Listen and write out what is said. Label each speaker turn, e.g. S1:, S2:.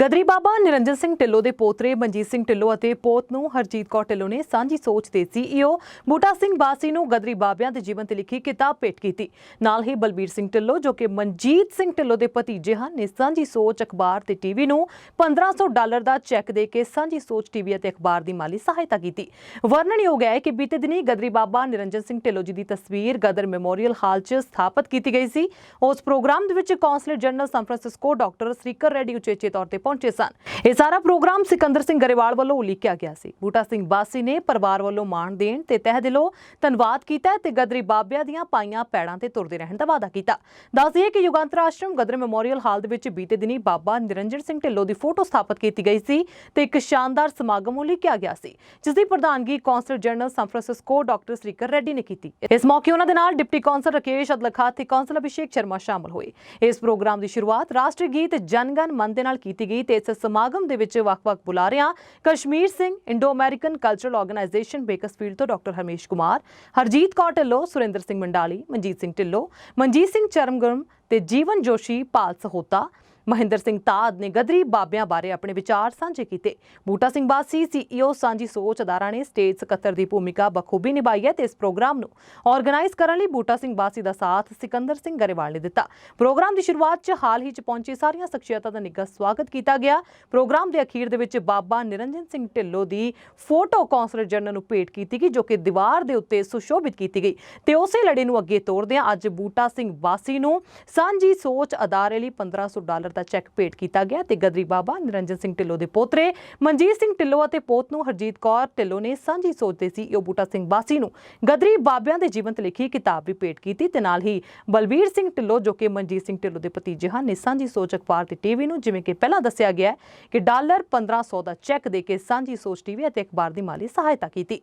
S1: ਗਦਰੀ ਬਾਬਾ ਨਿਰੰਜਨ ਸਿੰਘ ਢਿੱਲੋਂ ਦੇ ਪੋਤਰੇ ਮਨਜੀਤ ਸਿੰਘ ਢਿੱਲੋਂ ਅਤੇ ਪੋਤ ਨੂੰ ਹਰਜੀਤ ਕੌਰ ਢਿੱਲੋਂ ਨੇ ਸਾਂਝੀ ਸੋਚ ਦੇ ਸੀਈਓ ਬੂਟਾ ਸਿੰਘ ਬਾਸੀ ਨੂੰ ਗਦਰੀ ਬਾਬਿਆਂ ਦੇ ਜੀਵਨ ਤੇ ਲਿਖੀ ਕਿਤਾਬ ਭੇਟ ਕੀਤੀ। ਨਾਲ ਹੀ ਬਲਬੀਰ ਸਿੰਘ ਢਿੱਲੋਂ, ਜੋ ਕਿ ਮਨਜੀਤ ਸਿੰਘ ਢਿੱਲੋਂ ਦੇ ਭਤੀਜੇ ਹਨ, ਨੇ ਸਾਂਝੀ ਸੋਚ ਅਖਬਾਰ ਤੇ ਟੀਵੀ ਨੂੰ 1500 ਡਾਲਰ ਦਾ ਚੈੱਕ ਦੇ ਕੇ ਸਾਂਝੀ ਸੋਚ ਟੀਵੀ ਅਤੇ ਅਖਬਾਰ ਦੀ ਮਾਲੀ ਸਹਾਇਤਾ ਕੀਤੀ। ਵਰਣਨਯੋਗ ਹੈ ਕਿ ਬੀਤੇ ਦਿਨੀ ਗਦਰੀ ਬਾਬਾ ਨਿਰੰਜਨ ਸਿੰਘ ਢਿੱਲੋਂ ਜੀ ਦੀ ਤਸਵੀਰ ਗਦਰ ਮੈਮੋਰੀਅਲ ਹਾਲ 'ਚ ਸਥਾਪਿਤ ਕੀਤੀ ਗਈ ਸੀ। ਉਸ ਪ੍ਰੋਗਰਾਮ ਦੇ ਵਿੱਚ consular general San Francisco doctor Sreekar Reddy ਉਚੇਚੇ ਤੌਰ ਤੇ ਪਹੁੰਚੇ ਸਨ। ਇਹ ਸਾਰਾ ਪ੍ਰੋਗਰਾਮ ਸਿਕੰਦਰ ਸਿੰਘ ਗਰੇਵਾਲ ਵੱਲੋਂ ਉਲੀਕਿਆ ਗਿਆ ਸੀ। ਬੂਟਾ ਸਿੰਘ ਬਾਸੀ ਨੇ ਪਰਿਵਾਰ ਵੱਲੋਂ ਮਾਣ ਦੇਣ ਤੇ ਤਹਿ ਦਿਲੋਂ ਧੰਨਵਾਦ ਕੀਤਾ ਤੇ ਗਦਰੀ ਬਾਬਿਆਂ ਦੀਆਂ ਪਾਈਆਂ ਪੈੜਾਂ ਤੇ ਤੁਰਦੇ ਰਹਿਣ ਦਾ ਵਾਅਦਾ ਕੀਤਾ। ਦੱਸ ਦਈਏ ਕਿ ਯੁਗਾਂਤਰ ਆਸ਼ਰਮ ਗਦਰ ਮੈਮੋਰੀਅਲ ਹਾਲ ਦੇ ਵਿੱਚ ਬੀਤੇ ਦਿਨੀ ਬਾਬਾ ਨਿਰੰਜਨ ਸਿੰਘ ਢਿੱਲੋਂ ਦੀ ਫੋਟੋ ਸਥਾਪਿਤ ਕੀਤੀ ਗਈ ਸੀ ਤੇ ਇੱਕ ਸ਼ਾਨਦਾਰ ਸਮਾਗਮ ਉਲੀਕਿਆ ਗਿਆ ਸੀ, ਜਿਸ ਦੀ ਪ੍ਰਧਾਨਗੀ consular general San Francisco doctor Sreekar Reddy ਨੇ ਕੀਤੀ। ਇਸ ਮੌਕੇ ਉਹਨਾਂ ਦੇ ਨਾਲ ਡਿਪਟੀ ਕੌਂਸਲ ਰਕੇਸ਼ ਅਦਲਖਾ ਤੇ ਕੌਂਸਲ ਅਭਿਸ਼ੇਕ ਸ਼ਰਮਾ ਸ਼ਾਮਲ ਹੋਏ। ਇਸ ਪ੍ਰੋਗਰਾਮ ਦੀ ਸ਼ੁਰੂਆਤ ਰਾਸ਼ਟਰੀ ਗੀਤ ਜਨਗਨ ਮਨ ਦੇ ਨਾਲ ਕੀਤੀ ਗਈ ਤੇ ਇਸ ਸਮਾਗਮ ਦੇ ਵਿੱਚ ਵੱਖ-ਵੱਖ ਬੁਲਾਰਿਆਂ, Kashmir Singh Indo American cultural organisation Bakersfield ਤੋਂ ਡਾਕਟਰ ਹਰਮੇਸ਼ ਕੁਮਾਰ, ਹਰਜੀਤ ਕੌਰ ਢਿੱਲੋਂ, ਸੁਰਿੰਦਰ ਸਿੰਘ ਮੰਡਾਲੀ, ਮਨਜੀਤ ਸਿੰਘ ਢਿੱਲੋਂ, ਮਨਜੀਤ ਸਿੰਘ ਚਰਮਗਰਮ ਤੇ ਜੀਵਨ ਜੋਸ਼ੀ ਪਾਲ ਸਹੋਤਾ ਮਹਿੰਦਰ ਸਿੰਘ ਤਾਦ ਨੇ ਗਦਰੀ ਬਾਬਿਆਂ ਬਾਰੇ ਆਪਣੇ ਵਿਚਾਰ ਸਾਂਝੇ ਕੀਤੇ। ਬੂਟਾ ਸਿੰਘ ਬਾਸੀ ਸੀਈਓ ਸਾਂਝੀ ਸੋਚ ਅਦਾਰਾ ਨੇ ਸਟੇਜ ਸਕੱਤਰ ਦੀ ਭੂਮਿਕਾ ਬਖੂਬੀ ਨਿਭਾਈ ਹੈ ਤੇ ਇਸ ਪ੍ਰੋਗਰਾਮ ਨੂੰ ਆਰਗੇਨਾਈਜ਼ ਕਰਨ ਲਈ ਬੂਟਾ ਸਿੰਘ ਬਾਸੀ ਦਾ ਸਾਥ ਸਿਕੰਦਰ ਸਿੰਘ ਗਰੇਵਾਲ ਨੇ ਦਿੱਤਾ। ਪ੍ਰੋਗਰਾਮ ਦੀ ਸ਼ੁਰੂਆਤ 'ਚ ਹਾਲ ਹੀ 'ਚ ਪਹੁੰਚੀ ਸਾਰੀਆਂ ਸ਼ਖਸੀਅਤਾਂ ਦਾ ਨਿੱਘਾ ਸਵਾਗਤ ਕੀਤਾ ਗਿਆ। ਪ੍ਰੋਗਰਾਮ ਦੇ ਅਖੀਰ ਦੇ ਵਿੱਚ ਬਾਬਾ ਨਿਰੰਜਨ ਸਿੰਘ ਢਿੱਲੋਂ ਦੀ ਫੋਟੋ ਕੌਂਸਲਰ ਜਨਰਲ ਨੂੰ ਭੇਟ ਕੀਤੀ ਗਈ, ਜੋ ਕਿ ਦੀਵਾਰ ਦੇ ਉੱਤੇ ਸੁਸ਼ੋਭਿਤ ਕੀਤੀ ਗਈ। ਤੇ ਉਸੇ ਲੜੇ ਨੂੰ ਅੱਗੇ ਤੋਰਦਿਆਂ ਅੱਜ ਬੂਟਾ ਸਿੰਘ ਬਾਸੀ ਨੂੰ ਸਾਂਝੀ ਸੋਚ ਅਦਾਰੇ ਲਈ 1500 ਡਾਲਰ ਦਾ ਚੈੱਕ ਭੇਟ ਕੀਤਾ ਗਿਆ ਤੇ ਗਦਰੀ ਬਾਬਾ ਨਿਰੰਜਨ ਸਿੰਘ ਢਿੱਲੋਂ ਦੇ ਪੋਤਰੇ, ਮਨਜੀਤ ਸਿੰਘ ਢਿੱਲੋਂ ਅਤੇ ਪੋਤ ਨੂੰ ਹਰਜੀਤ ਕੌਰ ਢਿੱਲੋਂ ਨੇ ਸਾਂਝੀ ਸੋਚ ਦੇ ਸੀਈਓ ਬੂਟਾ ਸਿੰਘ ਬਾਸੀ ਨੂੰ ਗਦਰੀ ਬਾਬਿਆਂ ਦੇ ਜੀਵਨ ਤੇ ਲਿਖੀ ਕਿਤਾਬ ਵੀ ਭੇਟ ਕੀਤੀ ਤੇ ਨਾਲ ਹੀ ਬਲਬੀਰ ਸਿੰਘ ਢਿੱਲੋਂ ਜੋ ਕਿ ਮਨਜੀਤ ਸਿੰਘ ਢਿੱਲੋਂ ਦੇ ਭਤੀਜੇ ਹਨ, ਨੇ ਸਾਂਝੀ ਸੋਚ ਅਖਬਾਰ ਤੇ ਟੀਵੀ ਨੂੰ ਜਿਵੇਂ ਕਿ ਪਹਿਲਾਂ ਦੱਸਿਆ ਗਿਆ ਕਿ ਡਾਲਰ 1500 ਦਾ ਚੈੱਕ ਦੇ ਕੇ ਸਾਂਝੀ ਸੋਚ ਟੀਵੀ ਅਤੇ ਅਖਬਾਰ ਦੀ ਮਾਲੀ ਸਹਾਇਤਾ ਕੀਤੀ।